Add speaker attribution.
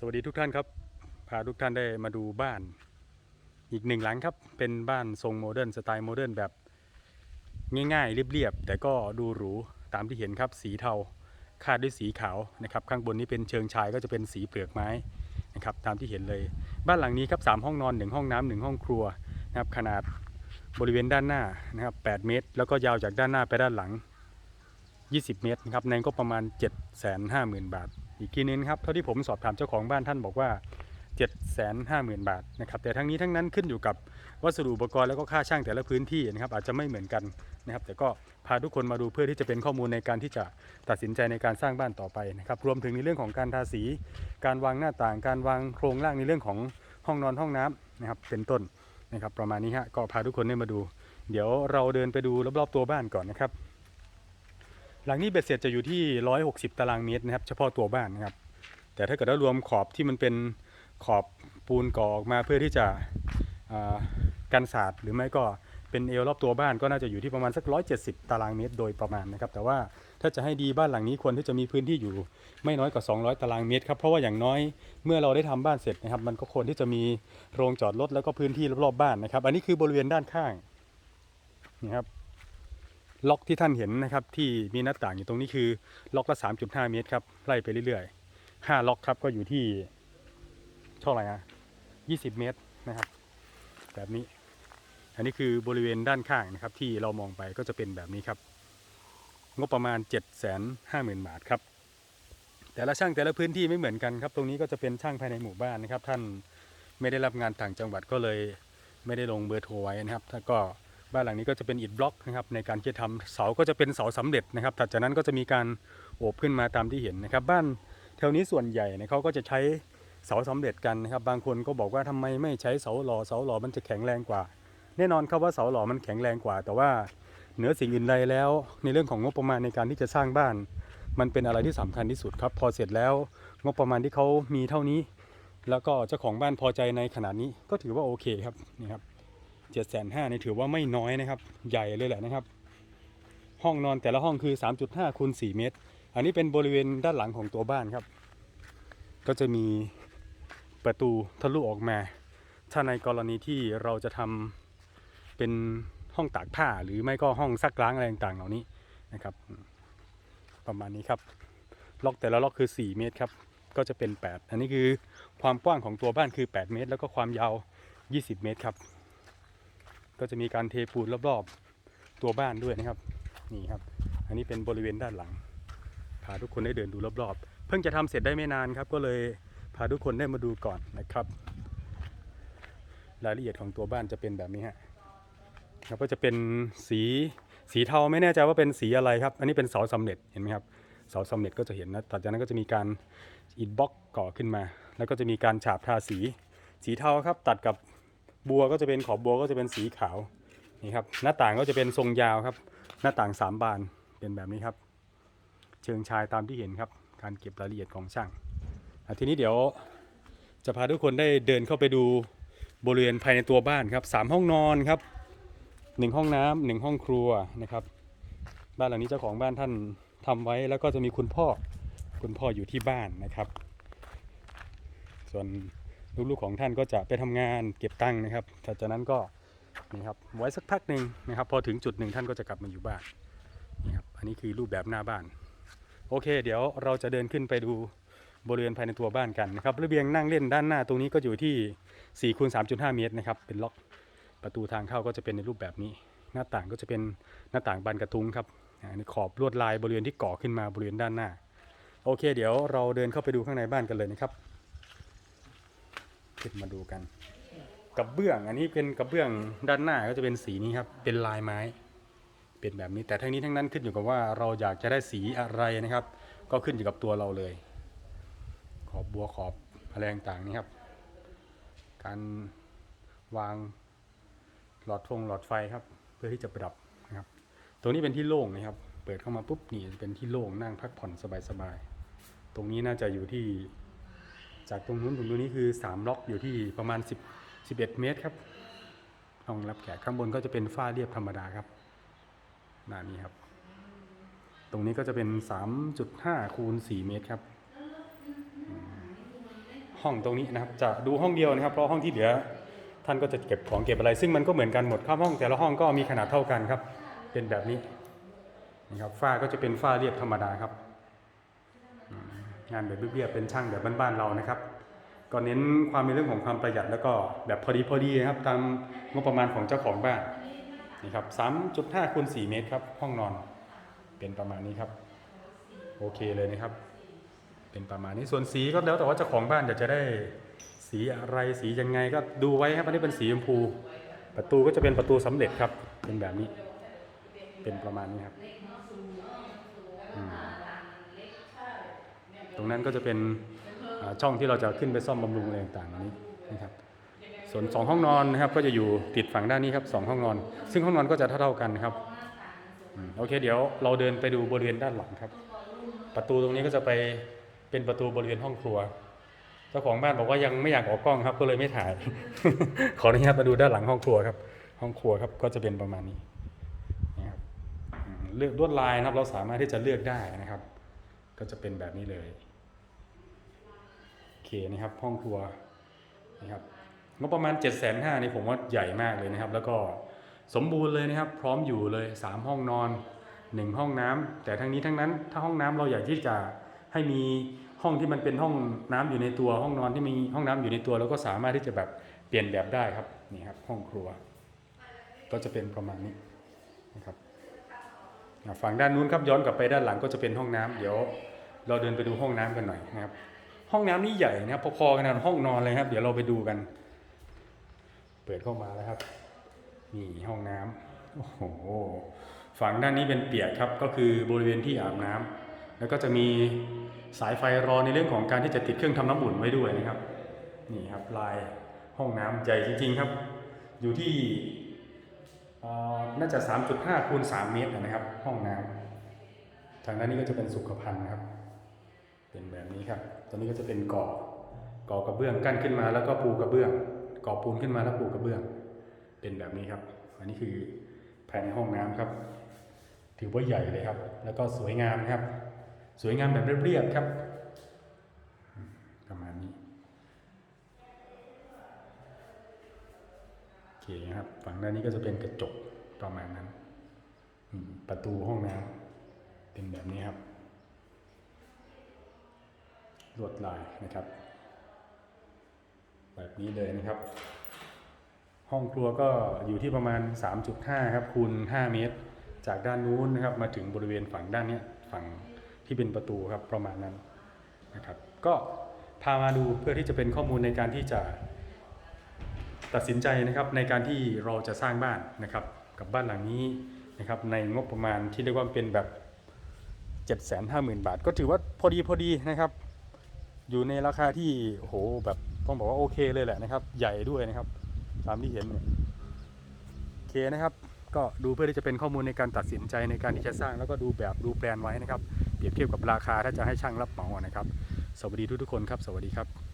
Speaker 1: สวัสดีทุกท่านครับ พาทุกท่านได้มาดูบ้านอีกหนึ่งหลังครับ เป็นบ้านทรงโมเดิร์นสไตล์โมเดิร์นแบบง่ายๆ เรียบๆ แต่ก็ดูหรูตามที่เห็นครับ สีเทาคาดด้วยสีขาวนะครับ ข้างบนนี้เป็นเชิงชายก็จะเป็นสีเปลือกไม้นะครับตามที่เห็นเลย บ้านหลังนี้ครับสามห้องนอนหนึ่งห้องน้ำหนึ่งห้องครัวนะครับขนาดบริเวณด้านหน้านะครับ 8 เมตร แล้วก็ยาวจากด้านหน้าไปด้านหลัง 20 เมตรนะครับในก็ประมาณ 750,000 บาท อีกทีนึงครับเท่าที่ผมสอบถามเจ้าของบ้านท่านบอกว่า750,000 บาทนะครับแต่ทั้งนี้ทั้งนั้นขึ้นอยู่กับวัสดุอุปกรณ์แล้วก็ค่าช่างแต่ละพื้นที่นะครับอาจจะไม่เหมือนกันนะครับแต่ก็พาทุกคนมาดูเพื่อที่จะเป็นข้อมูลในการที่จะตัดสินใจในการสร้างบ้านต่อไปนะครับรวมถึงในเรื่องของการทาสี การวางหน้าต่าง การวางโครงร่างในเรื่องของห้องนอนห้องน้ำนะครับเป็นต้นนะครับประมาณนี้ฮะก็พาทุกคนได้มาดู เดี๋ยวเราเดินไปดูรอบๆตัวบ้านก่อนนะครับ หลังนี้เบ็ดเสร็จจะอยู่ที่ 160 ตารางเมตรนะครับ เฉพาะตัวบ้านนะครับ แต่ถ้าเกิดว่ารวมขอบที่มันเป็นขอบปูนก่อออกมาเพื่อที่จะกันศาสตร์หรือไม่ก็เป็นเอวรอบตัวบ้านก็น่าจะอยู่ที่ประมาณสัก 170 ตารางเมตรโดยประมาณนะครับ แต่ว่าถ้าจะให้ดีบ้านหลังนี้ควรที่จะมีพื้นที่อยู่ไม่น้อยกว่า 200 ตารางเมตรครับ เพราะว่าอย่างน้อยเมื่อเราได้ทำบ้านเสร็จนะครับ มันก็ควรที่จะมีโรงจอดรถแล้วก็พื้นที่รอบๆบ้านนะครับ อันนี้คือบริเวณด้านข้างนี่ครับ ล็อกที่ท่านเห็นนะครับที่มีหน้าต่างอยู่ตรงนี้คือล็อกละ 3.5 เมตรครับไล่ไปเรื่อยๆ 5 ล็อกครับก็อยู่ที่เท่าไหร่อะ20 เมตรนะครับ แบบนี้ อันนี้คือบริเวณด้านข้างนะครับ ที่เรามองไปก็จะเป็นแบบนี้ครับ งบประมาณ 750,000 บาทครับ แต่ละช่างแต่ละพื้นที่ไม่เหมือนกันครับ ตรงนี้ก็จะเป็นช่างภายในหมู่บ้านนะครับ ท่านไม่ได้รับงานต่างจังหวัดก็เลยไม่ได้ลงเบอร์โทรไว้นะครับถ้าก็ บ้านหลังนี้ก็จะเป็นอิฐบล็อกนะครับในการที่จะทำเสาก็จะเป็นเสาสำเร็จนะครับถัดจากนั้นก็จะมีการโอบขึ้นมาตามที่เห็นนะครับ บ้านแถวนี้ส่วนใหญ่เนี่ยเขาก็จะใช้เสาสำเร็จกันนะครับ บางคนก็บอกว่าทำไมไม่ใช้เสาหล่อเสาหล่อมันจะแข็งแรงกว่า แน่นอนครับว่าเสาหล่อมันแข็งแรงกว่า แต่ว่าเหนือสิ่งอื่นใดแล้ว ในเรื่องของงบประมาณในการที่จะสร้างบ้าน มันเป็นอะไรที่สำคัญที่สุดครับ พอเสร็จแล้วงบประมาณที่เขามีเท่านี้ แล้วก็เจ้าของบ้านพอใจในขนาดนี้ก็ถือว่าโอเคครับนี่ครับ เจ็ดแสนห้านี่ถือว่าไม่น้อยนะครับ ใหญ่เลยแหละนะครับ ห้องนอนแต่ละห้องคือ 3.5คูณ4เมตร อันนี้เป็นบริเวณด้านหลังของตัวบ้านครับ ก็จะมีประตูทะลุออกมา ถ้าในกรณีที่เราจะทำเป็นห้องตากผ้าหรือไม่ก็ห้องซักล้างอะไรต่างๆเหล่านี้นะครับ ประมาณนี้ครับล็อกแต่ละล็อกคือ 4 เมตรครับ ก็จะเป็น 8 อันนี้คือความกว้างของตัวบ้านคือ 8 เมตร แล้วก็ความยาว 20 เมตรครับ ก็จะมีการเทปูนรอบๆตัวบ้านด้วยนะครับนี่ครับ อันนี้เป็นบริเวณด้านหลังพาทุกคนได้เดินดูรอบๆ เพิ่งจะทำเสร็จได้ไม่นานครับ ก็เลยพาทุกคนได้มาดูก่อนนะครับ รายละเอียดของตัวบ้านจะเป็นแบบนี้ฮะแล้วก็จะเป็นสีสีเทาไม่แน่ใจว่าเป็นสีอะไรครับ อันนี้เป็นเสาสำเร็จเห็นไหมครับเสาสำเร็จก็จะเห็นนะต่อจากนั้นก็จะมีการอิฐบล็อกก่อขึ้นมา แล้วก็จะมีการฉาบทาสี สีเทาครับตัดกับ บัวก็จะเป็นขอบบัวก็จะเป็นสีขาวนี่ครับหน้าต่างก็จะเป็นทรงยาวครับ หน้าต่างสามบานเป็นแบบนี้ครับ เชิงชายตามที่เห็นครับ การเก็บรายละเอียดของช่างทีนี้เดี๋ยวจะพาทุกคนได้เดินเข้าไปดูบริเวณภายในตัวบ้านครับสามห้องนอนครับหนึ่งห้องน้ำหนึ่งห้องครัวนะครับ บ้านหลังนี้เจ้าของบ้านท่านทำไว้แล้วก็จะมีคุณพ่อคุณพ่ออยู่ที่บ้านนะครับ ส่วน ลูกๆของท่านก็จะไปทำงานเก็บตังค์นะครับถัดจากนั้นก็นี่ครับไว้สักพักหนึ่งนะครับ พอถึงจุดหนึ่งท่านก็จะกลับมาอยู่บ้านนี่ครับอันนี้คือรูปแบบหน้าบ้าน โอเค เดี๋ยวเราจะเดินขึ้นไปดูบริเวณภายในตัวบ้านกันนะครับระเบียงนั่งเล่นด้านหน้าตรงนี้ก็อยู่ที่4คูณ3.5 เมตรนะครับเป็นล็อกประตูทางเข้าก็จะเป็นในรูปแบบนี้ หน้าต่างก็จะเป็นหน้าต่างบานกระทุ้งครับอันนี้ขอบลวดลายบริเวณที่ก่อขึ้นมาบริเวณด้านหน้า โอเค เดี๋ยวเราเดินเข้าไปดูข้างในบ้านกันเลยนะครับ ขึ้นมาดูกันกระเบื้อง อันนี้เป็นกระเบื้องด้านหน้าก็จะเป็นสีนี้ครับ เป็นลายไม้ เป็นแบบนี้แต่ทั้งนี้ทั้งนั้นขึ้นอยู่กับว่าเราอยากจะได้สีอะไรนะครับ ก็ขึ้นอยู่กับตัวเราเลย ขอบบัวขอบอะไรต่างๆนี่ครับ การวางหลอดฟงหลอดไฟครับ เพื่อที่จะประดับนะครับตรงนี้เป็นที่โล่งนะครับ เปิดเข้ามาปุ๊บนี่จะเป็นที่โล่งนั่งพักผ่อนสบายๆตรงนี้น่าจะอยู่ที่ จากตรงนู้นถึงตรงนี้คือ3ล็อกอยู่ที่ประมาณ 10 11 เมตรครับห้องรับแขกข้างบนก็จะเป็นฝ้าเรียบธรรมดาครับหน้านี้ครับ ตรงนี้ก็จะเป็น 3.5คูณ4เมตรครับ ห้องตรงนี้นะครับ จะดูห้องเดียวนะครับ เพราะห้องที่เหลือท่านก็จะเก็บของเก็บอะไร ซึ่งมันก็เหมือนกันหมดครับห้องแต่ละห้องก็มีขนาดเท่ากันครับ เป็นแบบนี้นะครับฝ้าก็จะเป็นฝ้าเรียบธรรมดาครับ งานแบบเรียบๆเป็นช่างแบบบ้านๆเรานะครับก็เน้นความในเรื่องของความประหยัดแล้วก็แบบพอดีพอดีครับตามงบประมาณของเจ้าของบ้านนี่ครับ3.5คูณ4เมตรครับ ห้องนอนเป็นประมาณนี้ครับ โอเคเลยนะครับ เป็นประมาณนี้ส่วนสีก็แล้วแต่ว่าเจ้าของบ้านอยากจะได้สีอะไรสียังไงก็ดูไว้ครับอันนี้เป็นสีชมพู ประตูก็จะเป็นประตูสำเร็จครับ เป็นแบบนี้ เป็นประมาณนี้ครับอืม ตรงนั้นก็จะเป็นช่องที่เราจะขึ้นไปซ่อมบำรุงอะไรต่างๆนี้นะครับส่วนสองห้องนอนนะครับก็จะอยู่ติดฝั่งด้านนี้ครับสองห้องนอน ซึ่งห้องนอนก็จะเท่าๆกันครับโอเคเดี๋ยวเราเดินไปดูบริเวณด้านหลังครับ ประตูตรงนี้ก็จะไปเป็นประตูบริเวณห้องครัวเจ้าของบ้านบอกว่ายังไม่อยากออกกล้องครับ ก็เลยไม่ถ่าย ขออนุญาตมาดูด้านหลังห้องครัวครับ ห้องครัวครับก็จะเป็นประมาณนี้นะครับเลือกลวดลายนะครับ เราสามารถที่จะเลือกได้นะครับ ก็จะเป็นแบบนี้เลย เคนะครับห้องครัวนะครับงบประมาณ7จ็ดแสนห้านี่ผมว่าใหญ่มากเลยนะครับ แล้วก็สมบูรณ์เลยนะครับ พร้อมอยู่เลยสามห้องนอนหนึ่งห้องน้ำแต่ทั้งนี้ทั้งนั้น ถ้าห้องน้ำเราอยากที่จะให้มีห้องที่มันเป็นห้องน้ำอยู่ในตัวห้องนอนที่มีห้องน้ำอยู่ในตัวเราก็สามารถที่จะแบบเปลี่ยนแบบได้ครับนี่ครับห้องครัว ก็จะเป็นประมาณนี้นะครับฝั่งด้านนู้นครับย้อนกลับไปด้านหลังก็จะเป็นห้องน้ำเดี๋ยวเราเดินไปดูห้องน้ำกันหน่อยนะครับ ห้องน้ำนี่ใหญ่นะครับพอๆกันกับห้องนอนเลยครับ เดี๋ยวเราไปดูกัน เปิดเข้ามาแล้วครับนี่ห้องน้ำโอ้โหฝั่งด้านนี้เป็นเปียกครับ ก็คือบริเวณที่อาบน้ำแล้วก็จะมีสายไฟรอในเรื่องของการที่จะติดเครื่องทำน้ำอุ่นไว้ด้วยนะครับนี่ครับลายห้องน้ำใหญ่จริง ๆครับ อยู่ที่น่าจะ 3.5คูณ3เมตรนะครับ ห้องน้ำทางด้านนี้ก็จะเป็นสุขภัณฑ์ครับ เป็นแบบนี้ครับ ตัวนี้ก็จะเป็นก่อก่อกระเบื้องกั้นขึ้นมาแล้วก็ปูกระเบื้อง ก่อปูนขึ้นมาแล้วปูกระเบื้อง เป็นแบบนี้ครับ อันนี้คือภายในห้องน้ำครับ ถือว่าใหญ่เลยครับ แล้วก็สวยงามครับ สวยงามแบบเรียบๆครับ ประมาณนี้โอเคครับ ฝั่งด้านนี้ก็จะเป็นกระจกประมาณนั้น ประตูห้องน้ำเป็นแบบนี้ครับ ลวดลายนะครับ แบบนี้เลยนะครับ ห้องครัวก็อยู่ที่ประมาณ 3.5 ครับคูณ 5 เมตร จากด้านนู้นนะครับ มาถึงบริเวณฝั่งด้านนี้ฝั่งที่เป็นประตูครับประมาณนั้นนะครับ ก็พามาดูเพื่อที่จะเป็นข้อมูลในการที่จะตัดสินใจนะครับในการที่เราจะสร้างบ้านนะครับ กับบ้านหลังนี้นะครับในงบประมาณที่เรียกว่าเป็นแบบ750,000 บาท ก็ถือว่าพอดีพอดีนะครับ อยู่ในราคาที่โหแบบต้องบอกว่าโอเคเลยแหละนะครับ ใหญ่ด้วยนะครับ ตามที่เห็นเนี่ยโอเคนะครับ ก็ดูเพื่อที่จะเป็นข้อมูลในการตัดสินใจในการที่จะสร้างแล้วก็ดูแบบดูแปลนไว้นะครับ เปรียบเทียบกับราคาถ้าจะให้ช่างรับเหมานะครับ สวัสดีทุกๆคนครับ สวัสดีครับ